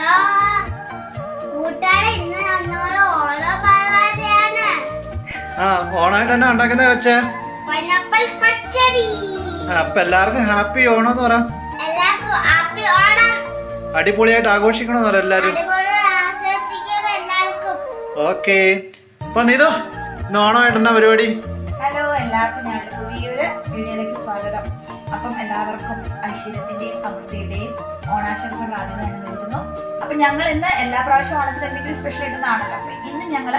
Hello കൂട്ടുകാരെ ഇന്ന് നമ്മൾ ഓരോ പരിപാടിയാണ് ആ ഓണായിട്ട് തന്നെ ഉണ്ടാക്കുന്നത് വെച്ചേ പൈനാപ്പിൾ പച്ചടി. അപ്പൊ എല്ലാവർക്കും ഹാപ്പി ഓണം എന്ന് പറയാം എല്ലാവർക്കും ഹാപ്പി ഓണം. അടിപൊളിയായിട്ട് ആഘോഷിക്കണമെന്ന് പറയാം എല്ലാരും. എല്ലാവർക്കും. ഓക്കെ. അപ്പൊ നീതോ ഇന്ന് ഓണമായിട്ട് എന്നാ പരിപാടി? ഹലോ എല്ലാവർക്കും ഞങ്ങളുടെ പുതിയൊരു വീഡിയോയിലേക്ക് സ്വാഗതം. അപ്പം എല്ലാവർക്കും ഐശ്വര്യത്തിന്റെയും സമൃദ്ധിയുടെയും ഓണാശംസകൾ ആദ്യം തന്നെ നേരുന്നു. അപ്പം ഞങ്ങൾ ഇന്ന് എല്ലാ പ്രാവശ്യം ഓണത്തിന് എന്തെങ്കിലും സ്പെഷ്യൽ ഇടുന്നതാണല്ലോ അപ്പൊ ഇന്ന് ഞങ്ങൾ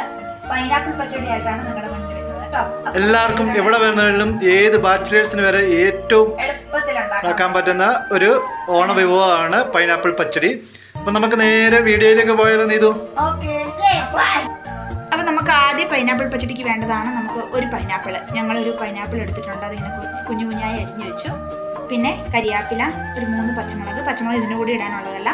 പൈനാപ്പിൾ പച്ചടി ആയിട്ടാണ് നിങ്ങളുടെ മുന്നിൽ എല്ലാവർക്കും എവിടെ വരുന്നവരിലും ഏത് ബാച്ചിലേഴ്സിന് വരെ ഏറ്റവും എളുപ്പത്തിൽ ഉണ്ടാക്കാൻ പറ്റുന്ന ഒരു ഓണ വിഭവമാണ് പൈനാപ്പിൾ പച്ചടി. അപ്പൊ നമുക്ക് നേരെ വീഡിയോയിലേക്ക് പോയാലോ നീതു? അപ്പൊ. നമുക്ക് ആദ്യം പൈനാപ്പിൾ പച്ചടിക്ക് വേണ്ടതാണ് നമുക്ക് ഒരു പൈനാപ്പിൾ ഞങ്ങൾ ഒരു പൈനാപ്പിൾ എടുത്തിട്ടുണ്ട്. അതിങ്ങനെ കുഞ്ഞു കുഞ്ഞായി അരിഞ്ഞു വെച്ചു. പിന്നെ കരിയാപ്പില ഒരു മൂന്ന് പച്ചമുളക്. പച്ചമുളക് ഇതിന്റെ കൂടി ഇടാനുള്ളതല്ല.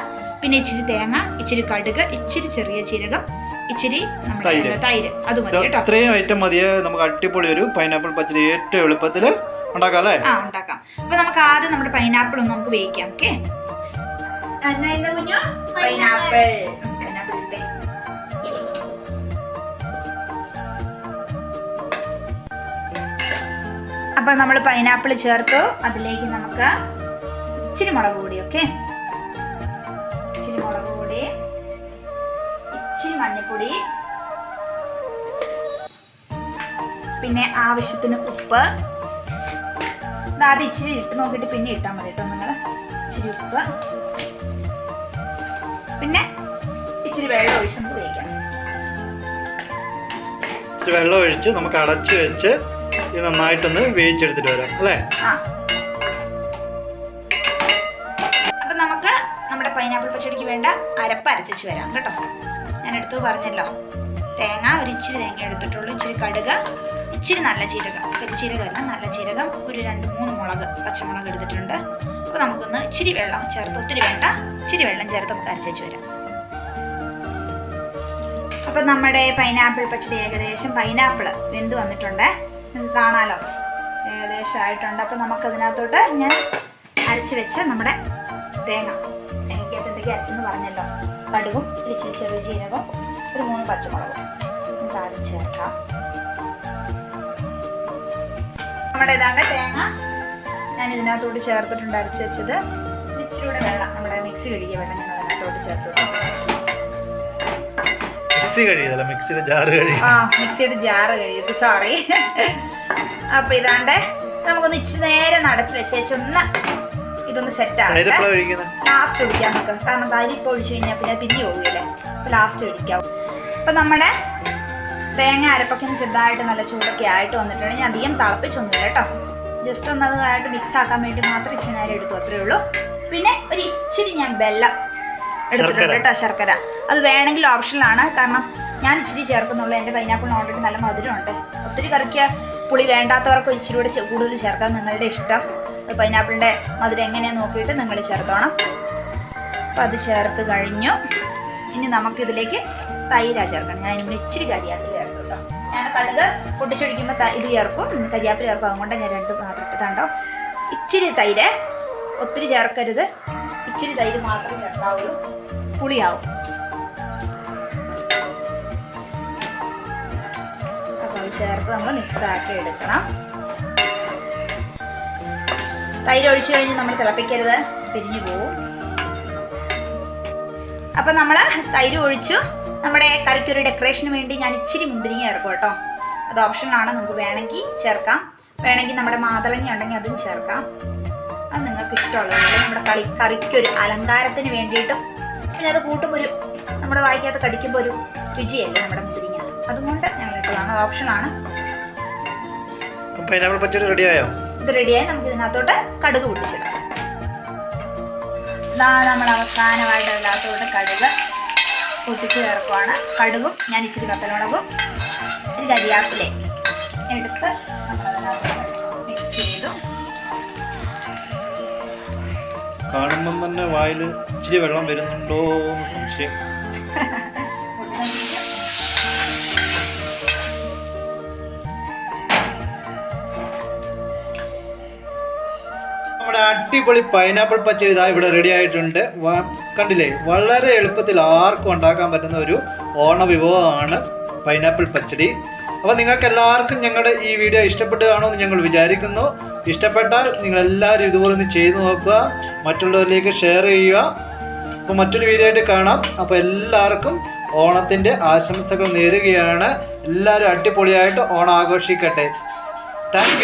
പിന്നെ ഇച്ചിരി തേങ്ങ ഇച്ചിരി കടുക് ഇച്ചിരി ചെറിയ ജീരകം ഇച്ചിരി നമ്മുടെ തൈര്. അത് മതി കേട്ടോ. ഇത്രയും ഐറ്റം മതിയെ. നമുക്ക് അടിപൊളി ഒരു പൈനാപ്പിൾ പച്ചടി ഏറ്റവും എളുപ്പത്തിൽ ഉണ്ടാക്കാം അല്ലേ? ആ ഉണ്ടാക്കാം. അപ്പൊ നമുക്ക് ആദ്യം നമ്മുടെ പൈനാപ്പിൾ ഒന്ന് നമുക്ക് വേവിക്കാം ഓക്കെ? കുഞ്ഞു? പൈനാപ്പിൾ അപ്പോൾ നമ്മൾ പൈനാപ്പിൾ ചേർത്തു. അതിലേക്ക് നമുക്ക് ഇച്ചിരി മുളക് പൊടി ഓക്കെ? ഇച്ചിരി മഞ്ഞൾപ്പൊടി പിന്നെ ആവശ്യത്തിന് ഉപ്പ്. ഇത് ഇച്ചിരി ഇട്ട് നോക്കിയിട്ട് പിന്നെ ഇട്ടാൽ മതി കേട്ടോ നിങ്ങൾ ഇച്ചിരി ഉപ്പ്. പിന്നെ ഇച്ചിരി വെള്ളം ഒഴിച്ച് നമുക്ക് ഉപയോഗിക്കാം ഇച്ചിരി വെള്ളം ഒഴിച്ച് നമുക്ക് അടച്ചു വെച്ച് ഇത് നന്നായിട്ടൊന്ന് വേവിച്ചെടുത്തിട്ട് വരാം അല്ലേ? അപ്പൊ നമുക്ക് നമ്മുടെ പൈനാപ്പിൾ പച്ചടിക്ക് വേണ്ട അരപ്പ് അരച്ചു വരാം കേട്ടോ. ഞാൻ എടുത്ത് പറഞ്ഞല്ലോ. തേങ്ങ ഒരു ഇച്ചിരി തേങ്ങ എടുത്തിട്ടുള്ളൂ. ഇച്ചിരി കടുക് ഇച്ചിരി നല്ല ജീരകം. കരിച്ചീരകമല്ല നല്ല ജീരകം ഒരു രണ്ട് മൂന്ന് മുളക് പച്ചമുളക് എടുത്തിട്ടുണ്ട്. അപ്പോൾ നമുക്കൊന്ന് ഇച്ചിരി വെള്ളം ചേർത്ത് ഒത്തിരി വേണ്ട ഇച്ചിരി വെള്ളം ചേർത്ത് നമുക്ക് അരച്ചു വരാം. അപ്പം നമ്മുടെ പൈനാപ്പിൾ പച്ചടി ഏകദേശം പൈനാപ്പിൾ വെന്ത് വന്നിട്ടുണ്ട്. കാണാലോ. ഏകദേശം ആയിട്ടുണ്ട്. അപ്പം നമുക്കതിനകത്തോട്ട് ഞാൻ അരച്ച് വെച്ച നമ്മുടെ തേങ്ങ. തേങ്ങയ്ക്കകത്ത് എന്തൊക്കെ അരച്ചെന്ന് പറഞ്ഞല്ലോ. കടുകും ഇച്ചിരി ചെറിയ ജീരകം ഒരു മൂന്ന് പച്ചമുളകും. നമുക്ക് ആദ്യം ചേർക്കാം. നമ്മുടെ ഇതാണ്ട് തേങ്ങ ഞാൻ ഇതിനകത്തോട്ട് ചേർത്തിട്ടുണ്ട് അരച്ച് വെച്ചത്. ഇച്ചിരി കൂടെ വെള്ളം നമ്മുടെ മിക്സി കഴുകിയ വെള്ളം ഞാൻ അതിനകത്തോട്ട് ചേർത്തിട്ടുണ്ട് മിക്സി കഴിയുതല്ല മിക്സിയുടെ ജാറ് കഴിയും ആ മിക്സിയുടെ ജാറ് കഴിയത് സോറി അപ്പൊ ഇതാണ്ട് നമുക്കൊന്ന് ഇച്ചിരി നേരം നടച്ചു വെച്ചേച്ചൊന്ന് ഇതൊന്ന് സെറ്റ് ഒഴിക്കുന്നത് ലാസ്റ്റ് ഒഴിക്കാം നമുക്ക് കാരണം തൈര് ഇപ്പോൾ ഒഴിച്ചു കഴിഞ്ഞാൽ പിന്നെ പിന്നെ പോകില്ലേ? അപ്പൊ ലാസ്റ്റ് ഒഴിക്കാം. അപ്പൊ നമ്മുടെ തേങ്ങ അരപ്പൊക്കെ ഒന്ന് ചെറുതായിട്ട് നല്ല ചൂടൊക്കെ ആയിട്ട് വന്നിട്ടുണ്ട്. ഞാൻ അധികം തിളപ്പിച്ചൊന്നുമില്ല കേട്ടോ. ജസ്റ്റ് ഒന്ന് അതായിട്ട് മിക്സ് ആക്കാൻ വേണ്ടി മാത്രം ഇച്ചിരി നേരം എടുത്തു അത്രേ ഉള്ളൂ. പിന്നെ ഒരു ഇച്ചിരി ഞാൻ വെള്ളം എടുത്തിട്ടുണ്ട്. കേട്ടോ ശർക്കര. അത് വേണമെങ്കിൽ ഓപ്ഷനിലാണ് കാരണം ഞാൻ ഇച്ചിരി ചേർക്കുന്നുള്ളൂ. എന്റെ പൈനാപ്പിളിന് ഓൾറെഡി നല്ല മധുരമുണ്ട്. ഒത്തിരി കറിക്ക് പുളി വേണ്ടാത്തവർക്ക് ഇച്ചിരി കൂടെ കൂടുതൽ ചേർക്കാൻ നിങ്ങളുടെ ഇഷ്ടം. പൈനാപ്പിളിന്റെ മധുരം എങ്ങനെയാണ് നോക്കിയിട്ട് നിങ്ങൾ ചേർത്തോണം. അപ്പം അത് ചേർത്ത് കഴിഞ്ഞു. ഇനി നമുക്കിതിലേക്ക് തൈരാ ചേർക്കണം. ഞാൻ ഇതിന് ഇച്ചിരി കരിയാപ്പില ചേർത്തു കേട്ടോ ഞാൻ കടുക് പൊട്ടിച്ചൊഴിക്കുമ്പോൾ ഇത് ചേർക്കും. കരിയാപ്പിൽ ചേർക്കും. അതുകൊണ്ട് ഞാൻ രണ്ട് മാത്രം ഇട്ടതാണ്ടോ ഇച്ചിരി തൈര്. ഒത്തിരി ചേർക്കരുത്. ഇച്ചിരി തൈര് മാത്രം ചേർക്കാവുള്ളൂ പുളിയാവും. അപ്പോൾ അത് ചേർത്ത് നമ്മൾ മിക്സ് ആക്കി എടുക്കണം. തൈര് ഒഴിച്ചു കഴിഞ്ഞ് നമ്മൾ തിളപ്പിക്കരുത്. പിരിഞ്ഞു പോവും. അപ്പം നമ്മൾ തൈര് ഒഴിച്ചു. നമ്മുടെ കറിക്കൊരു ഡെക്കറേഷന് വേണ്ടി ഞാൻ ഇച്ചിരി മുന്തിരിങ്ങ ചേർക്കും കേട്ടോ. അത് ഓപ്ഷനാണ് നമുക്ക് വേണമെങ്കിൽ ചേർക്കാം. വേണമെങ്കിൽ നമ്മുടെ മാതളങ്ങ ഉണ്ടെങ്കിൽ അതും ചേർക്കാം. അത് നിങ്ങൾക്ക് ഇഷ്ടമുള്ളത്. നമ്മുടെ കളി കറിക്കൊരു അലങ്കാരത്തിന് വേണ്ടിയിട്ടും പിന്നെ അത് കൂട്ടുമ്പോൾ ഒരു നമ്മുടെ വായിക്കകത്ത് കടിക്കുമ്പോൾ ഒരു രുചിയല്ലേ നമ്മുടെ മുന്തിരിങ്ങ? അതുകൊണ്ട് ഞങ്ങൾ ഇട്ടതാണ്. അത് ഓപ്ഷനാണ് റെഡിയായോ ഇത് റെഡിയായി നമുക്ക് ഇതിനകത്തോട്ട് കടുക് പൊട്ടിച്ചിടാം. നമ്മൾ അവസാനമായിട്ട് അതിനകത്തോട്ട് കടുക് പൊട്ടിച്ച് ചേർക്കുവാണ്. കടുകും ഞാൻ ഇച്ചിരി കത്തലുണകും ഒരു കരിയാപ്പിലെ എടുത്ത് മിക്സ് ചെയ്തു. കാണുമ്പം തന്നെ വായിൽ ഇച്ചിരി വെള്ളം വരുന്നുണ്ടോ എന്ന് സംശയം. നമ്മുടെ അടിപൊളി പൈനാപ്പിൾ പച്ചടി ഇതാ ഇവിടെ റെഡി ആയിട്ടുണ്ട്. കണ്ടില്ലേ? വളരെ എളുപ്പത്തിൽ ആർക്കും ഉണ്ടാക്കാൻ പറ്റുന്ന ഒരു ഓണ വിഭവമാണ് പൈനാപ്പിൾ പച്ചടി. അപ്പോൾ നിങ്ങൾക്ക് എല്ലാവർക്കും ഞങ്ങളുടെ ഈ വീഡിയോ ഇഷ്ടപ്പെട്ട് കാണുമെന്ന് ഞങ്ങൾ വിചാരിക്കുന്നു. ഇഷ്ടപ്പെട്ടാൽ നിങ്ങൾ എല്ലാവരും ഇതുപോലെ ഒന്ന് ചെയ്തു നോക്കുക. മറ്റുള്ളവരിലേക്ക് ഷെയർ ചെയ്യുക. അപ്പോൾ മറ്റൊരു വീഡിയോ ആയിട്ട് കാണാം. അപ്പോൾ എല്ലാവർക്കും ഓണത്തിന്റെ ആശംസകൾ നേരുകയാണ്. എല്ലാവരും അടിപൊളിയായിട്ട് ഓണം ആഘോഷിക്കട്ടെ. താങ്ക്